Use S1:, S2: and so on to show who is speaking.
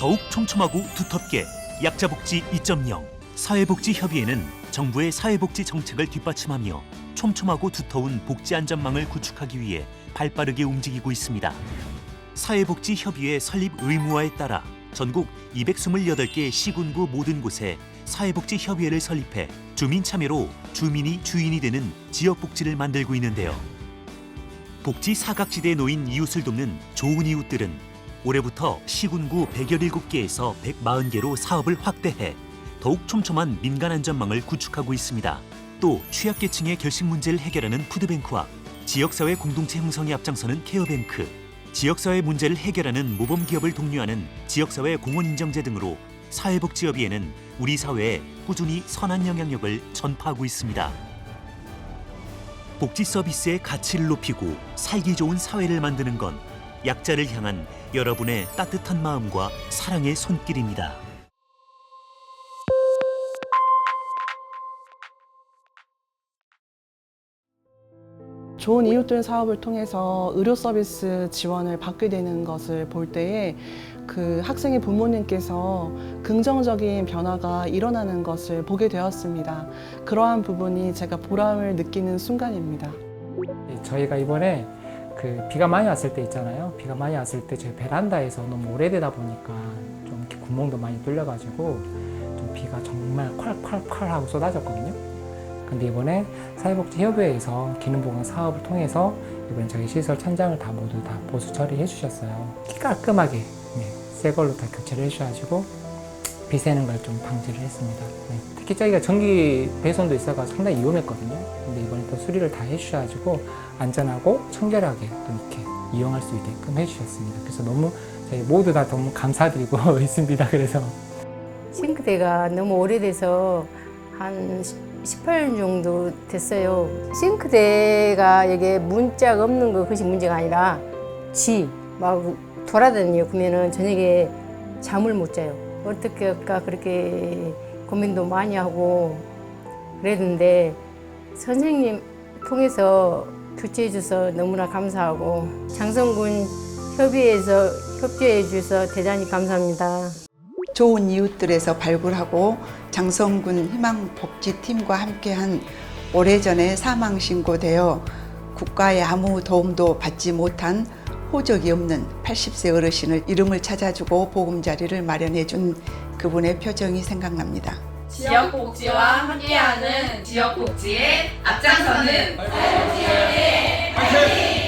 S1: 더욱 촘촘하고 두텁게 약자복지 2.0 사회복지협의회는 정부의 사회복지 정책을 뒷받침하며 촘촘하고 두터운 복지 안전망을 구축하기 위해 발빠르게 움직이고 있습니다. 사회복지협의회 설립 의무화에 따라 전국 228개 시군구 모든 곳에 사회복지협의회를 설립해 주민 참여로 주민이 주인이 되는 지역복지를 만들고 있는데요. 복지 사각지대에 놓인 이웃을 돕는 좋은 이웃들은 올해부터 시군구 117개에서 140개로 사업을 확대해 더욱 촘촘한 민간 안전망을 구축하고 있습니다. 또 취약계층의 결식 문제를 해결하는 푸드뱅크와 지역사회 공동체 형성에 앞장서는 케어뱅크, 지역사회 문제를 해결하는 모범기업을 독려하는 지역사회 공헌 인정제 등으로 사회복지협의회는 우리 사회에 꾸준히 선한 영향력을 전파하고 있습니다. 복지 서비스의 가치를 높이고 살기 좋은 사회를 만드는 건 약자를 향한 여러분의 따뜻한 마음과 사랑의 손길입니다.
S2: 좋은 이웃들 사업을 통해서 의료 서비스 지원을 받게 되는 것을 볼 때에 그 학생의 부모님께서 긍정적인 변화가 일어나는 것을 보게 되었습니다. 그러한 부분이 제가 보람을 느끼는 순간입니다.
S3: 예, 저희가 이번에 그 비가 많이 왔을 때 있잖아요. 비가 많이 왔을 때 저희 베란다에서 너무 오래되다 보니까 좀 이렇게 구멍도 많이 뚫려가지고 좀 비가 정말 콸콸콸 하고 쏟아졌거든요. 근데 이번에 사회복지협의회에서 기능보강 사업을 통해서 이번에 저희 시설 천장을 다 모두 다 보수 처리해 주셨어요. 깔끔하게 네, 새 걸로 다 교체를 해주셔가지고 비 새는 걸 좀 방지를 했습니다. 네, 특히 저희가 전기 배선도 있어가지고 상당히 위험했거든요. 근데 이번에 또 수리를 다 해주셔가지고 안전하고 청결하게 또 이렇게 이용할 수 있게끔 해주셨습니다. 그래서 너무 저희 모두 다 너무 감사드리고 있습니다. 그래서
S4: 싱크대가 너무 오래돼서 한 18년 정도 됐어요. 싱크대가 이게 문자가 없는 거 그것이 문제가 아니라 지막 돌아다녀요. 그러면은 저녁에 잠을 못 자요. 어떻게 할까 그렇게 고민도 많이 하고 그랬는데 선생님 통해서 교체해 줘서 너무나 감사하고 장성군 협의회에서 협조해 주셔서 대단히 감사합니다.
S5: 좋은 이웃들에서 발굴하고 장성군 희망복지팀과 함께한 오래전에 사망 신고되어 국가의 아무 도움도 받지 못한 호적이 없는 80세 어르신을 이름을 찾아주고 보금자리를 마련해 준 그분의 표정이 생각납니다.
S6: 지역 복지와 함께하는 지역 복지에 앞장서는 사회복지협의 화이팅!